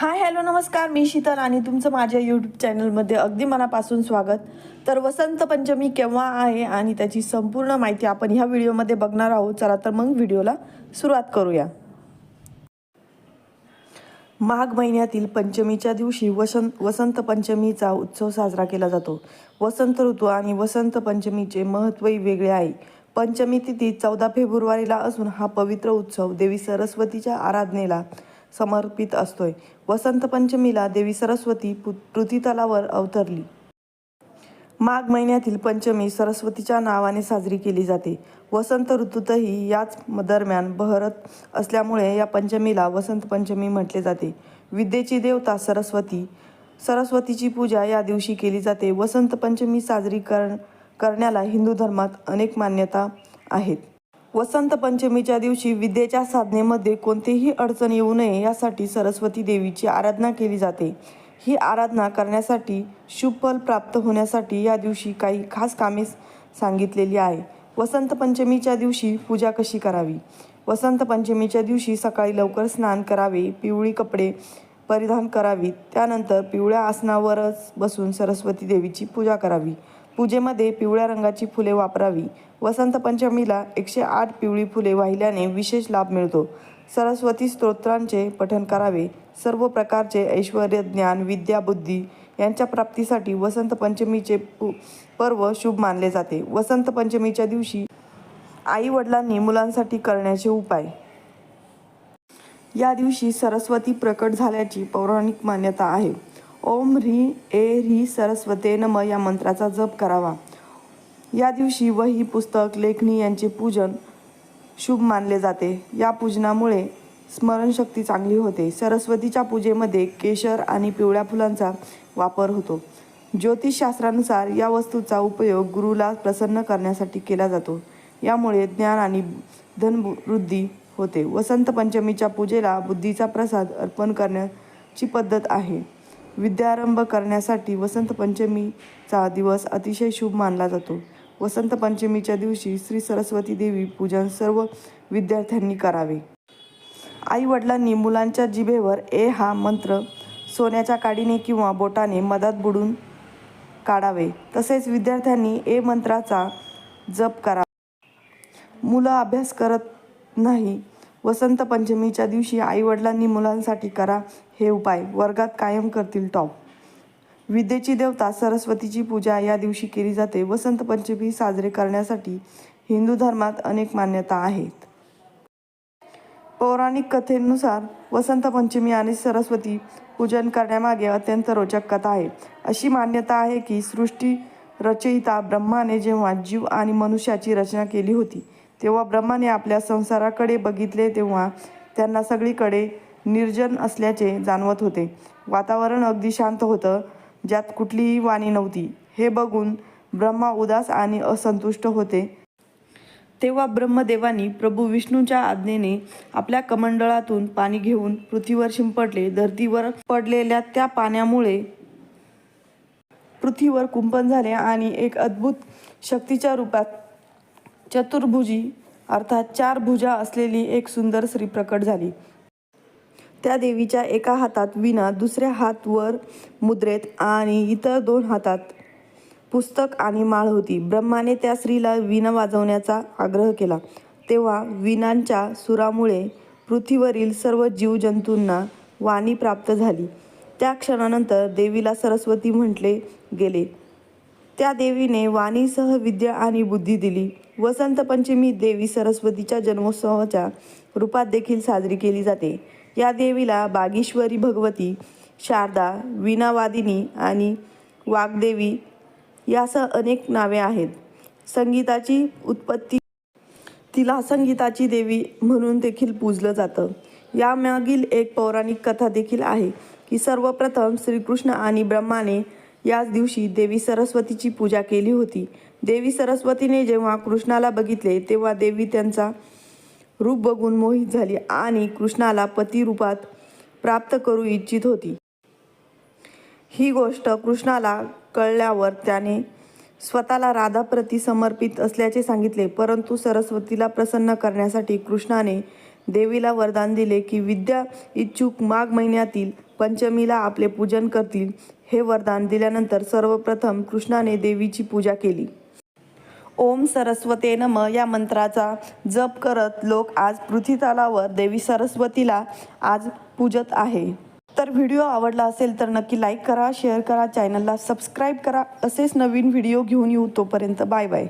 Hi hello नमस्कार. मी शीतल आणि तुमचं माझ्या यूट्यूब चॅनलमध्ये अगदी मनापासून स्वागत. तर वसंत पंचमी केव्हा आहे आणि त्याची संपूर्ण माहिती आपण ह्या व्हिडिओमध्ये बघणार आहोत. चला तर मग व्हिडिओला सुरुवात करूया. माघ महिन्यातील पंचमीच्या दिवशी वसं वसंत पंचमीचा उत्सव साजरा केला जातो. वसंत ऋतू आणि वसंत पंचमीचे महत्त्वही वेगळे आहे. पंचमी तिथी चौदा फेब्रुवारीला असून हा पवित्र उत्सव देवी सरस्वतीच्या आराधनेला समर्पित असतोय. वसंत पंचमीला देवी सरस्वती पु- पृथ्वीतलावर अवतरली. माघ महिन्यातील पंचमी सरस्वतीच्या नावाने साजरी केली जाते. वसंत ऋतूतही याच दरम्यान बहरत असल्यामुळे या पंचमीला वसंत पंचमी म्हटले जाते. विद्येची देवता सरस्वती सरस्वतीची पूजा या दिवशी केली जाते. वसंत पंचमी साजरी कर करण्याला हिंदू धर्मात अनेक मान्यता आहेत. वसंत पंचमीच्या दिवशी विद्येच्या साधनेमध्ये कोणतीही अडचण येऊ नये यासाठी सरस्वती देवीची आराधना केली जाते. ही आराधना करण्यासाठी शुभफल प्राप्त होण्यासाठी या दिवशी काही खास कामे सांगितलेली आहे. वसंत पंचमीच्या दिवशी पूजा कशी करावी? वसंत पंचमीच्या दिवशी सकाळी लवकर स्नान करावे पिवळी कपडे परिधान करावी त्यानंतर पिवळ्या आसनावरच बसून सरस्वती देवीची पूजा करावी. पूजेमध्ये पिवळ्या रंगाची फुले वापरावी. वसंत पंचमीला एकशे आठ पिवळी फुले वाहिल्याने विशेष लाभ मिळतो. सरस्वती स्तोत्रांचे पठण करावे. सर्व प्रकारचे ऐश्वर ज्ञान विद्या बुद्धी यांच्या प्राप्तीसाठी वसंत पंचमीचे पु- पर्व शुभ मानले जाते. वसंत पंचमीच्या दिवशी आई वडिलांनी मुलांसाठी करण्याचे उपाय. या दिवशी सरस्वती प्रकट झाल्याची पौराणिक मान्यता आहे. ओम ह्री ए ह्री सरस्वते नम या मंत्राचा जप करावा. या दिवशी वही पुस्तक लेखणी यांचे पूजन शुभ मानले जाते. या पूजनामुळे स्मरणशक्ती चांगली होते. सरस्वतीच्या पूजेमध्ये केशर आणि पिवळ्या फुलांचा वापर होतो. ज्योतिषशास्त्रानुसार या वस्तूचा उपयोग गुरुला प्रसन्न करण्यासाठी केला जातो. यामुळे ज्ञान आणि धनवृद्धी होते. वसंत पंचमीच्या पूजेला बुद्धीचा प्रसाद अर्पण करण्याची पद्धत आहे. विद्यारंभ करण्यासाठी वसंत पंचमीचा दिवस अतिशय शुभ मानला जातो. वसंत पंचमीच्या दिवशी श्री सरस्वती देवी पूजन सर्व विद्यार्थ्यांनी करावे. आई वडिलांनी मुलांच्या जिभेवर ए हा मंत्र सोन्याच्या काडीने किंवा बोटाने मधात बुडून काढावे. तसेच विद्यार्थ्यांनी ए मंत्राचा जप करावा. मुलं अभ्यास करत नाही वसंत पंचमीच्या दिवशी आईवडिलांनी मुलांसाठी करा हे उपाय. वर्गात कायम करतील टॉप. विद्येची देवता सरस्वतीची पूजा या दिवशी केली जाते. वसंत पंचमी साजरे करण्यासाठी हिंदू धर्मात अनेक मान्यता आहेत. पौराणिक कथेनुसार वसंत पंचमी आणि सरस्वती पूजन करण्यामागे अत्यंत रोचक कथा आहे. अशी मान्यता आहे की सृष्टी रचयिता ब्रह्माने जेव्हा जीव आणि मनुष्याची रचना केली होती तेव्हा ब्रह्माने आपल्या संसाराकडे बघितले तेव्हा त्यांना सगळीकडे निर्जन असल्याचे जाणवत होते. वातावरण अगदी शांत होतं ज्यात कुठलीही वाणी नव्हती. हे बघून ब्रह्मा उदास आणि असंतुष्ट होते. तेव्हा ब्रह्मदेवानी प्रभू विष्णूच्या आज्ञेने आपल्या कमंडळातून पाणी घेऊन पृथ्वीवर शिंपडले. धरतीवर पडलेल्या त्या पाण्यामुळे पृथ्वीवर कुंपण झाले आणि एक अद्भुत शक्तीच्या रूपात चतुर्भुजी अर्थात चार भुजा असलेली एक सुंदर स्त्री प्रकट झाली. त्या देवीच्या एका हातात विना दुसऱ्या हात वर मुद्रेत आणि इतर दोन हातात पुस्तक आणि माळ होती. ब्रह्माने त्या स्त्रीला वीणा वाजवण्याचा आग्रह केला. तेव्हा विणांच्या सुरामुळे पृथ्वीवरील सर्व जीवजंतूंना वाणी प्राप्त झाली. त्या क्षणानंतर देवीला सरस्वती म्हटले गेले. त्या देवीने वाणीसह विद्या आणि बुद्धी दिली. वसंत पंचमी देवी सरस्वतीच्या जन्मोत्सवाच्या रूपात देखील साजरी केली जाते. या देवीला बागेश्वरी भगवती शारदा वीणावादिनी आणि वाग्देवी यासह अनेक नावे आहेत. संगीताची उत्पत्ती तिला संगीताची देवी म्हणून देखील पूजलं जातं. यामागील एक पौराणिक कथा देखील आहे की सर्वप्रथम श्रीकृष्ण आणि ब्रह्माने याच दिवशी देवी सरस्वतीची पूजा केली होती. देवी सरस्वतीने जेव्हा कृष्णाला बघितले तेव्हा देवी त्यांचा रूप बघून मोहित झाली आणि कृष्णाला पती रूपात प्राप्त करू इच्छित होती. ही गोष्ट कृष्णाला कळल्यावर त्याने स्वतःला राधाप्रती समर्पित असल्याचे सांगितले परंतु सरस्वतीला प्रसन्न करण्यासाठी कृष्णाने देवीला वरदान दिले की विद्या इच्छुक माघ महिन्यातील पंचमीला आपले पूजन करतील. हे वरदान दिल्यानंतर सर्वप्रथम कृष्णाने देवीची पूजा केली. ओम सरस्वते नम या मंत्राचा जप करत लोक आज पृथ्वीतलावर देवी सरस्वतीला आज पूजत आहे. तर व्हिडिओ आवडला असेल तर नक्की लाईक करा शेअर करा चॅनलला सबस्क्राईब करा. असेच नवीन व्हिडिओ घेऊन येऊ तोपर्यंत बाय बाय.